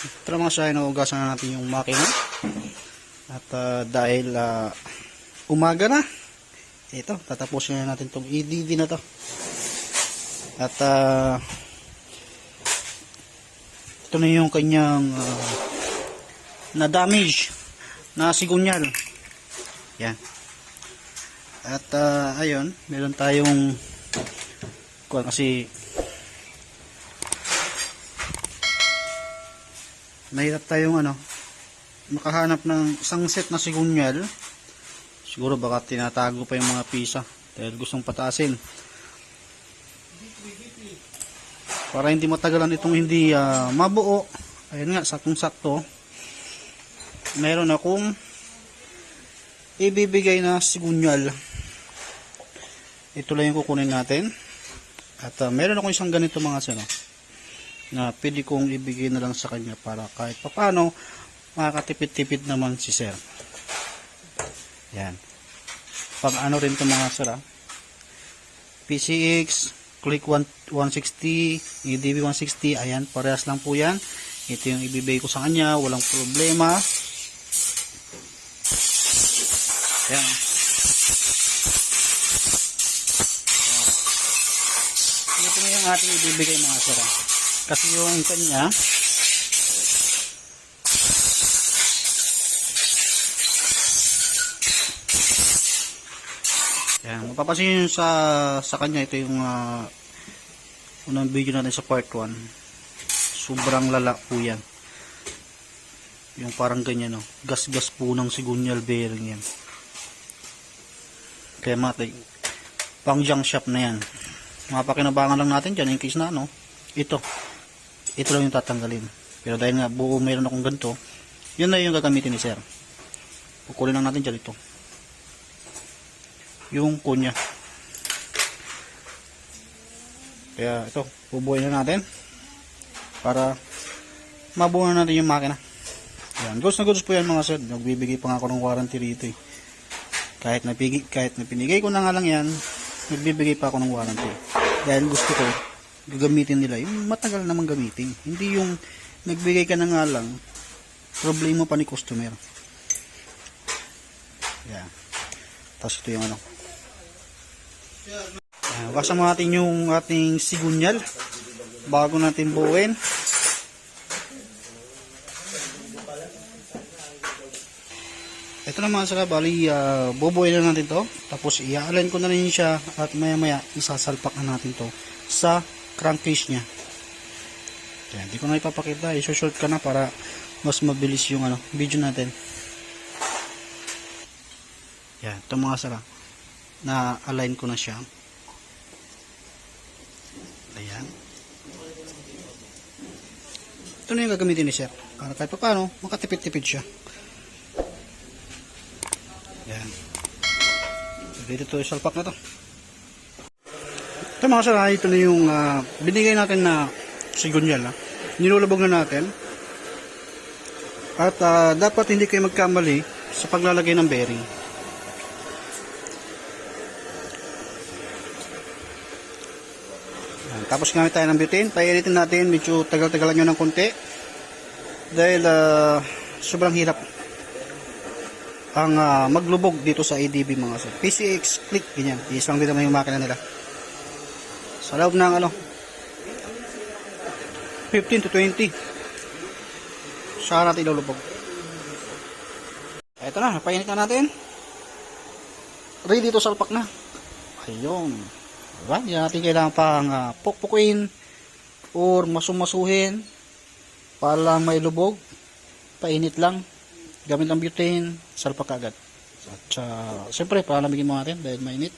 Na mga siya, inuugasan na natin yung makina. At ah, dahil ah, umaga na, ito, tatapusin na natin itong EDD na to. At ah, ito na yung kanyang ah, na damage na sigunyal. Yan. At ah, ayun, meron tayong kuwan kasi mahirap tayong ano makahanap ng isang set na sigunyal. Siguro baka tinatago pa yung mga pisa dahil gustong patasin para hindi matagalan itong hindi ah, mabuo. Ayun nga saktong sakto meron akong ibibigay na sigunyal. Ito lang yung kukunin natin. At ah, meron akong isang ganito mga sino na pwede kong ibigay na lang sa kanya para kahit papano makakatipid-tipid naman si sir. Yan. Pag ano rin itong mga sir ah. PCX, Click 1- 160, EDB 160, ayan, parehas lang po yan. Ito yung ibibigay ko sa kanya, walang problema. Ayan. Ito na yung ating ibibigay mga sir ah. Kasi yung kanya, Yan, mapapansin nyo sa sa kanya ito yung ah, unang video natin sa part 1. Sobrang lala po yan. Yung parang ganyan no. Gas-gas po ng sigunyal bearing yan. Kaya matay. Pang junk shop na yan. Mapakinabangan lang natin dyan in case na no. Ito. Ito lang yung tatanggalin. Pero dahil nga buo meron akong ganito, yun na yung gagamitin ni sir. Kukulin lang natin dyan ito yung kunya. Kaya ito, bubuhay na natin para mabuo na natin yung makina. Yan, goods na goods po yan mga sir. Nagbibigay pa nga ako ng warranty rito eh. Kahit napigi, kahit na pinigay ko na nga lang yan, nagbibigay pa ako ng warranty. Dahil gusto ko, gagamitin nila yung matagal namang gamitin. Hindi yung nagbigay ka na nga lang, problema pa ni customer. Yan. Tapos ito yung ano, Basa mo natin yung ating sigunyal bago natin buuin. Ito naman sila, bali, uh, bubuin na natin to. Tapos i-align ko na rin siya at maya maya isasalpak na natin to sa crankcase niya. Yan, hindi ko na ipapakita. I-short ka na para mas mabilis yung ano, video natin. Yan, ito mga sala. Na-align ko na siya. Ayan. Ito na yung gagamitin ni sir. Para kahit pa paano, makatipid-tipid siya. Ayan. Dito to salpak na to. Ito mga sir, ah, ito na yung ah, binigay natin na sigunyal. Ha? Nilulubog na natin. At ah, dapat hindi kayo magkamali sa paglalagay ng bearing. Tapos gamit tayo ng butane. Painitin natin. Medyo tagal-tagalan nyo ng konti. Dahil ah, sobrang hirap ang ah, maglubog dito sa ADB mga sir. PCX click ganyan. Isang din naman yung makina nila. Sa loob ng ano 15 to 20. Saka natin ilulubog. Ito na, napainit na natin. Ready to salpak na. Ayun. Diba? Hindi natin kailangan pang uh, pukpukin or masumasuhin para lang may lubog. Painit lang. Gamit ang butane, salpak agad. At uh, siyempre, palamigin mo natin dahil mainit.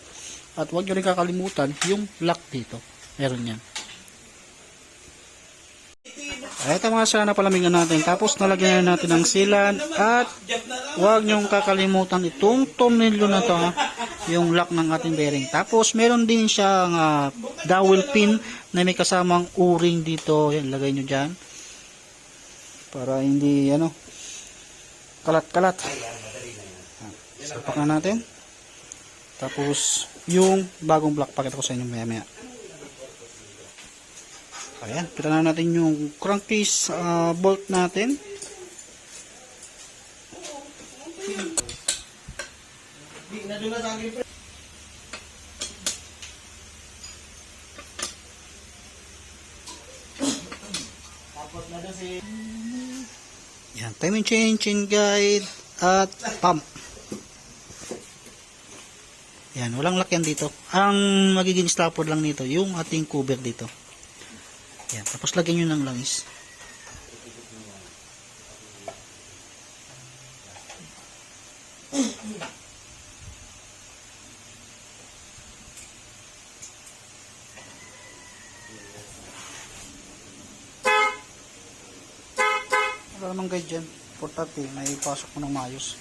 At huwag nyo rin kakalimutan yung lock dito. Meron yan. Ito mga sana palamingan natin. Tapos nalagyan na natin ng silan at huwag nyong kakalimutan itong tornilyo na to. Yung lock ng ating bearing. Tapos meron din siyang uh, dowel pin na may kasamang o-ring dito. Yan, lagay nyo dyan. Para hindi ano kalat-kalat. Salpak na natin. Tapos yung bagong block pakita ko sa inyo maya maya. Ayan, pila na natin yung crankcase ah, bolt natin. Yan, time and chain, chain guide, at pump. Yan, walang lakyan dito. Ang magiging stopper lang nito, yung ating cover dito. Yan, tapos lagyan nyo ng langis. Wala namang guide dyan. Importante, may pasok mo ng maayos.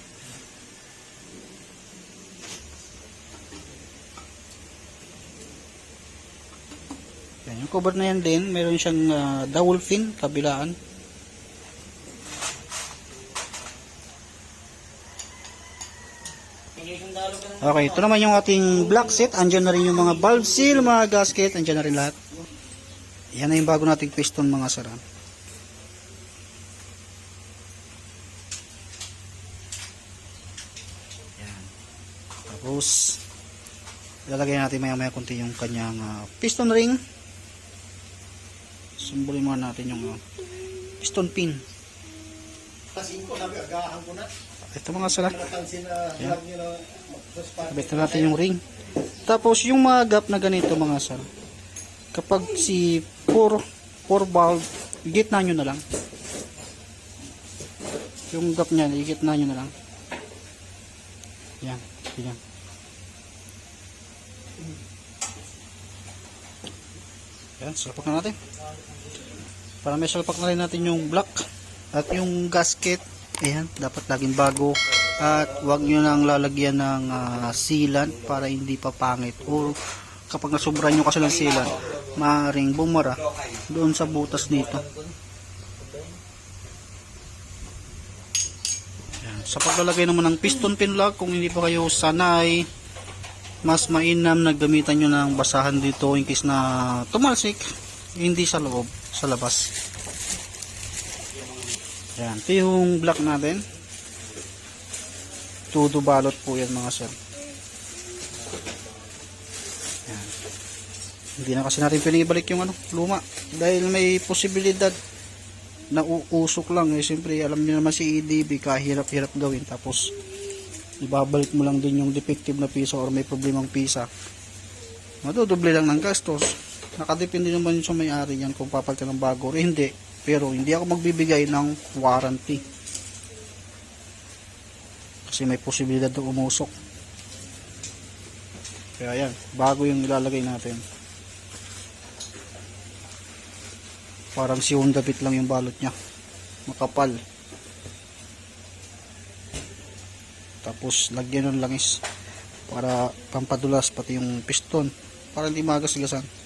Cover na yan din, meron siyang uh, dowel fin, kabilaan. Okay, ito naman yung ating black set. Andyan na rin yung mga valve seal, mga gasket. Andyan na rin lahat. Yan na yung bago nating piston mga saran. Yan. Tapos, ilalagay natin maya maya kunti yung kanyang ah, piston ring. Sumbolin muna natin yung ah, piston pin. Ito mga magsuspan. Kabit na natin yung ring. Tapos yung mga gap na ganito mga sir. Kapag si 4 4 valve, gitna nyo na lang. Yung gap niya, igitna nyo na lang. Yan, yan. Yan, salpak na natin. Para may salpak na rin natin yung block at yung gasket. Ayan, dapat laging bago. At wag nyo nang lalagyan ng ah, sealant para hindi pa pangit. O kapag nasubran nyo kasi ng sealant, maaaring bumara doon sa butas nito. Ayan. Sa paglalagay naman ng piston pin lock, kung hindi pa kayo sanay, mas mainam na gamitan nyo ng basahan dito in case na tumalsik, hindi sa loob, sa labas. Yan, ito yung block natin. Tudo balot po yan mga sir. Yan. Hindi na kasi natin pwedeng yung ano, luma. Dahil may posibilidad na uusok lang. Eh, siyempre, alam niyo naman si EDB, kahirap-hirap gawin. Tapos, ibabalik mo lang din yung defective na pisa or may problemang pisa. Madudoble lang ng gastos. Nakadepende naman yun sa may-ari yan kung papalitan ng bago o hindi. Pero hindi ako magbibigay ng warranty. Kasi may posibilidad na umusok. Kaya yan, bago yung ilalagay natin. Parang si Honda Beat lang yung balot niya. Makapal. Tapos lagyan ng langis para pampadulas pati yung piston para hindi magasgasan.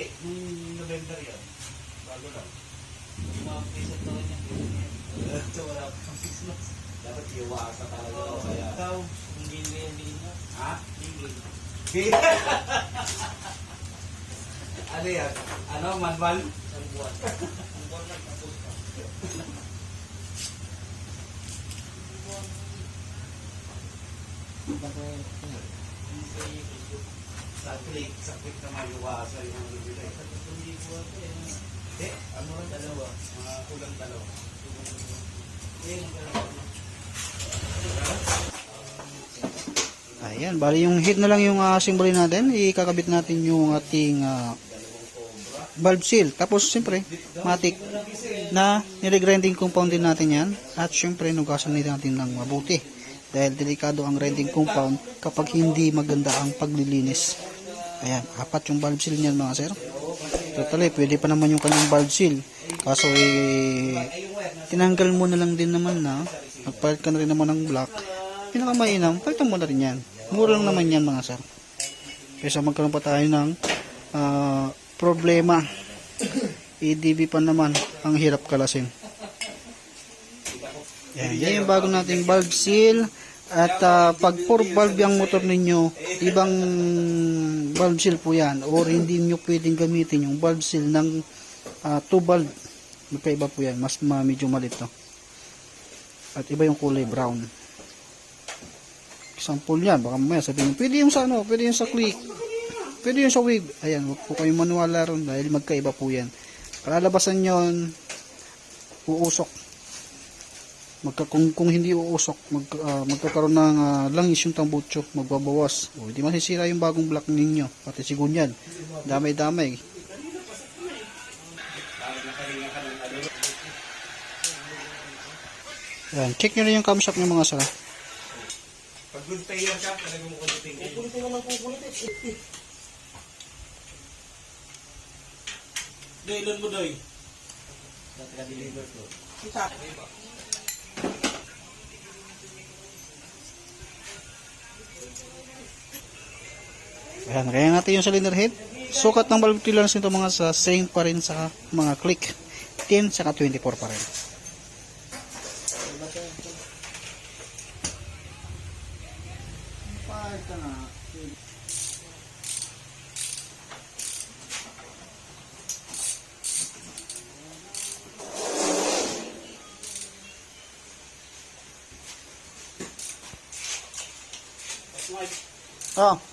Hindi. Nung November yan. Bago lang. Mga isang taon niya. Ito wala pang six months. Dapat iwasa talaga ako kaya. Ikaw, hindi mo yan din mo. Ha? Hindi. ano yan? Ano? Manual? Ang buwan. Ang buwan lang tapos ka. Sa click, sa click na maiwasa yung bibili. Hindi po ito eh. Eh, ano ang dalawa? Mga kulang dalawa. Ayan, bali yung head na lang yung uh, simbolin natin. Ikakabit natin yung ating ah, valve seal. Tapos, siyempre, matik na nire-grinding compound din natin yan. At siyempre, nugasan natin ng mabuti. Dahil delikado ang grinding compound kapag hindi maganda ang paglilinis. Ayan, apat yung valve seal niyan mga sir. Totally, pwede pa naman yung kanyang valve seal. Kaso eh, tinanggal mo na lang din naman na, nagpalit ka na rin naman ng black. Pinakamainam, palitan mo na rin yan. Mura lang naman yan mga sir. Kaysa magkaroon pa tayo ng ah, problema. EDB pa naman, ang hirap kalasin. Yan, yan yung bago nating valve seal. At ah, pag 4 valve yung motor ninyo, ibang valve seal po yan. Or hindi nyo pwedeng gamitin yung valve seal ng 2 valve. Magkaiba po yan. Mas ma medyo malit to. At iba yung kulay brown. Example yan. Baka mamaya sabihin nyo, pwede yung sa ano, pwede yung sa click. Pwede yung sa wave. Ayan, huwag po kayong maniwala ron dahil magkaiba po yan. Kalalabasan yon uusok magka, kung, kung hindi uusok mag, ah, magkakaroon ng ah, langis yung tambutso magbabawas o hindi masisira yung bagong block ninyo pati sigunyan damay damay yan check nyo rin yung camshaft ng mga sara Pag good payer ka, talagang kulitin ka. Kulitin naman kung kulitin. Doy, ilan mo doy? Naka-deliver ko. Kita. Ayan, kaya natin yung cylinder head. Sukat ng valve clearance nito mga sa same pa rin sa mga click. 10 saka 24 pa rin. Oh.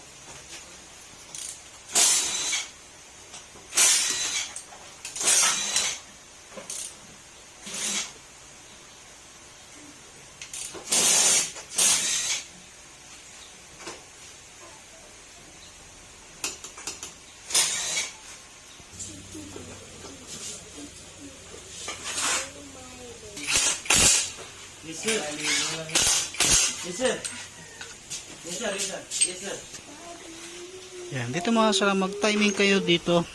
Yes, sir. Yes, sir. Yes, sir. Yes, sir. Yan, dito mga sara, mag-timing kayo dito.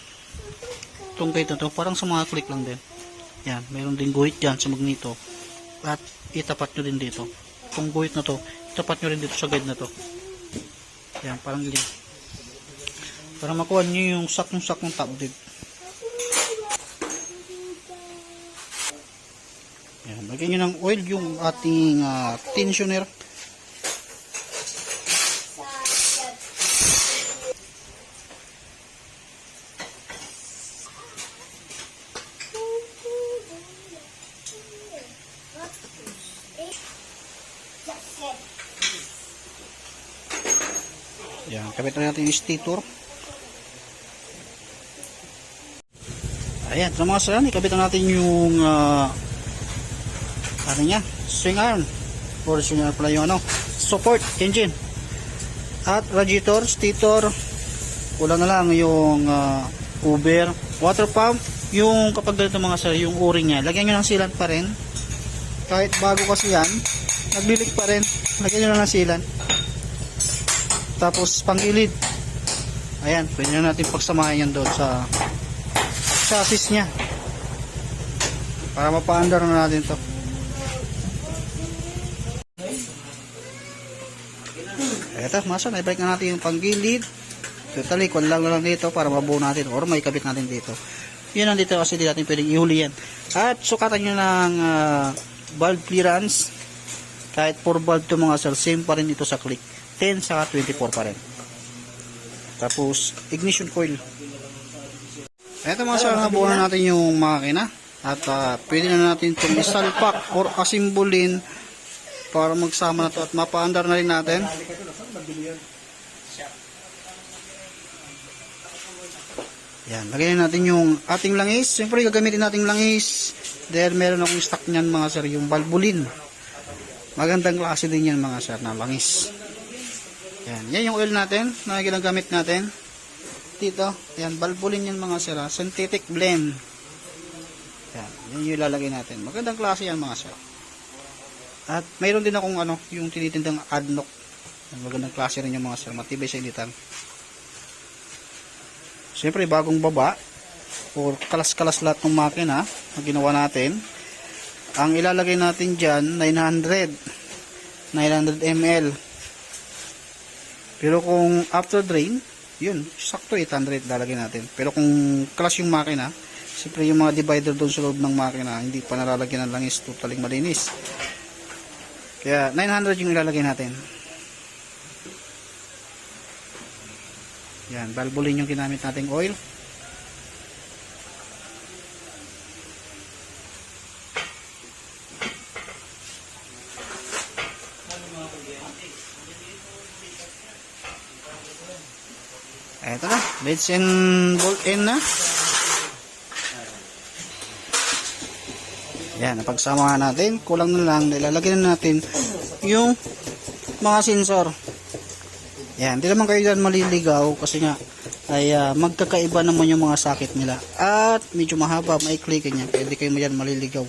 Itong na to, parang sa mga click lang din. Yan, meron din guhit dyan sa magneto. At itapat nyo din dito. Itong guhit na to, itapat nyo rin dito sa guide na to. Yan, parang ganyan. Para makuha nyo yung sakong-sakong top dip. Lagyan nyo ng oil yung ating ah, tensioner. Yan, kabit na natin yung stator. Ayan, sa mga saan, ikabit na natin yung uh, ano niya, swing arm. Or swing arm pala yung ano, support engine. At radiator, stator, kulang na lang yung uh, cover, water pump, yung kapag ganito mga sir, yung o-ring niya, lagyan nyo ng sealant pa rin. Kahit bago kasi yan, naglilik pa rin, lagyan nyo lang ng sealant. Tapos pangilid. Ayan, pwede na natin pagsamahin yan doon sa chassis niya. Para mapaandar na natin to. Eto, masa, naibalik na natin yung panggilid. Totally, kung lang lang dito para mabuo natin or may kabit natin dito. Yun ang dito kasi di natin pwedeng ihuli yan. At sukatan nyo ng ah, valve clearance. Kahit 4 valve to mga sir, same pa rin ito sa click. 10 saka 24 pa rin. Tapos, ignition coil. Ito mga sir, nabuo na natin yung makina. At ah, pwede na natin itong isalpak or asimbolin para magsama na to at mapaandar na rin natin. Yan, lagyan natin yung ating langis. Siyempre, gagamitin natin langis dahil meron akong stock niyan mga sir, yung valvoline. Magandang klase din yan mga sir na langis. Yan, yan yung oil natin na ginagamit natin. dito. Ayan, valvoline yan mga sir. ah. Synthetic blend. Ayan, yun yung ilalagay natin. Magandang klase yan mga sir. At mayroon din akong ano, yung tinitindang adnock. Magandang klase rin yung mga sir. Matibay sa initan. Siyempre, bagong baba. Or kalas-kalas lahat ng makina na ginawa natin. Ang ilalagay natin dyan, 900. 900 ml. Pero kung after drain, yun, sakto 800 lalagay natin. Pero kung class yung makina, siyempre yung mga divider doon sa loob ng makina, hindi pa nalalagyan ng langis, totaling malinis. Kaya 900 yung ilalagay natin. Yan, valvoline yung ginamit nating oil. Eto na, let's and bolt in na. Yan, napagsama natin, kulang na lang, ilalagay na natin yung mga sensor. Yan, hindi naman kayo dyan maliligaw kasi nga ay ah, magkakaiba naman yung mga sakit nila. At medyo mahaba, maikli ganyan, kaya hindi kayo dyan maliligaw.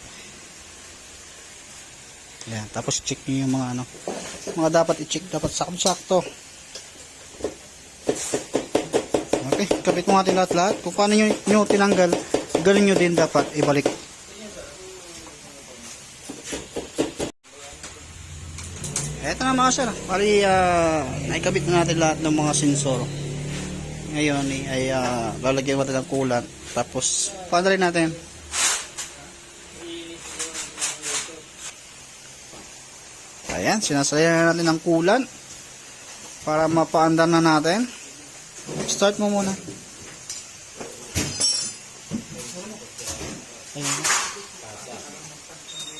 Yan, tapos check nyo yung mga ano, mga dapat i-check, dapat sakto-sakto. Okay, kapit mo natin lahat-lahat. Kung paano nyo, nyo tinanggal, ganun nyo din dapat ibalik. Eto na mga sir. Bali, uh, naikabit na natin lahat ng mga sensor. Ngayon eh, ay ah, lalagyan natin ng kulan. Tapos, paano rin natin? Ayan, sinasayan na natin ng kulan para mapaandar na natin. Start mo muna. Ayan.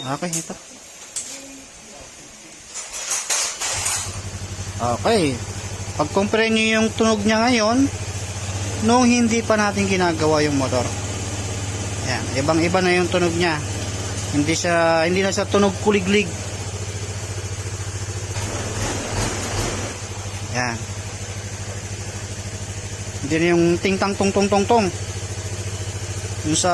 Okay, ito. Okay. Pag-compare nyo yung tunog niya ngayon, nung hindi pa natin ginagawa yung motor. Ayan, ibang-iba na yung tunog niya. Hindi siya hindi na siya tunog kuliglig. Ayan. Hindi na yung ting-tang tong tong tong tong. Yung sa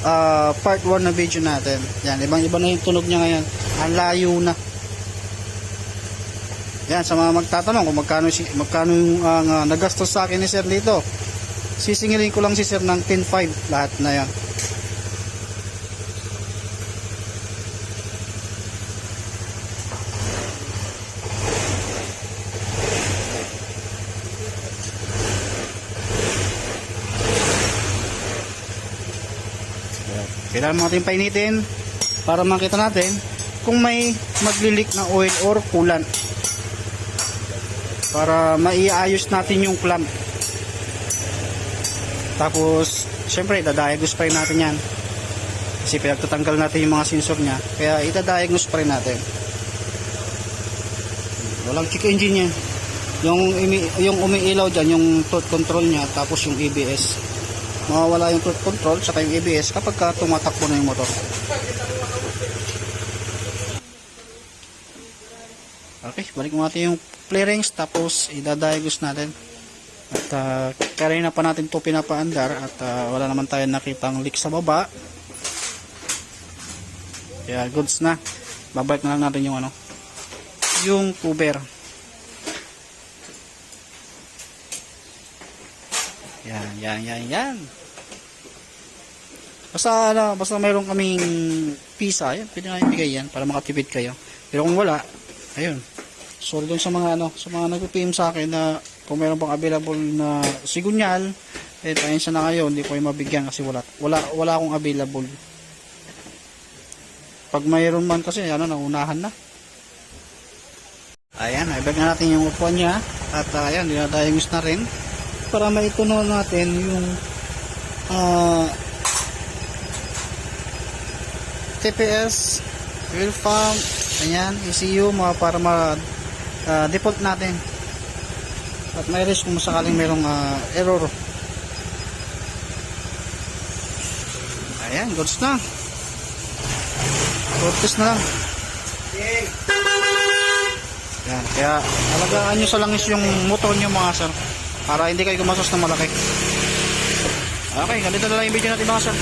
ah, part 1 na video natin. Yan, ibang-iba na yung tunog niya ngayon. Ang layo na. Yan, sa mga magtatanong kung magkano, magkano yung ah, nagastos sa akin ni Sir dito. Sisingilin ko lang si Sir ng 10.5 lahat na yan. Kailangan natin painitin para makita natin kung may maglilik na oil or coolant para maiayos natin yung clamp. Tapos syempre idadiagnose pa rin natin yan. Kasi pinagtatanggal natin yung mga sensor nya kaya idadiagnose pa rin natin. Walang kick engine yan. Yung, yung umiilaw dyan yung torque control nya tapos yung ABS mawawala yung torque control saka yung ABS kapag ka tumatakbo na yung motor. Okay balik mo natin yung clearings tapos idadiagnose natin. At uh, kanina pa natin to pinapaandar at ah, wala naman tayo nakitang leak sa baba. Kaya goods na. Babalik na lang natin yung ano yung cover yan yan yan yan. Basta ano, basta mayroon kaming pisa yan pwede nga ibigay yan para makatipid kayo. Pero kung wala ayun sorry dun sa mga ano sa mga nagpipim sa akin na kung meron pang available na sigunyal eh pasensya na kayo hindi ko yung mabigyan kasi wala wala wala akong available. Pag mayroon man kasi ano naunahan na. Ayan ibag na natin yung upuan niya. At uh, ayan dinadiagnose na rin. Para maituno natin yung ah TPS fuel pump ayan ECU mga para ma ah, default natin at may risk kung sakaling merong ah, error ayan goods na Tortis na lang yan kaya alagaan nyo sa langis yung motor nyo mga sir Para hindi kayo gumastos ng malaki. Okay, ganito na lang yung video natin mga sir.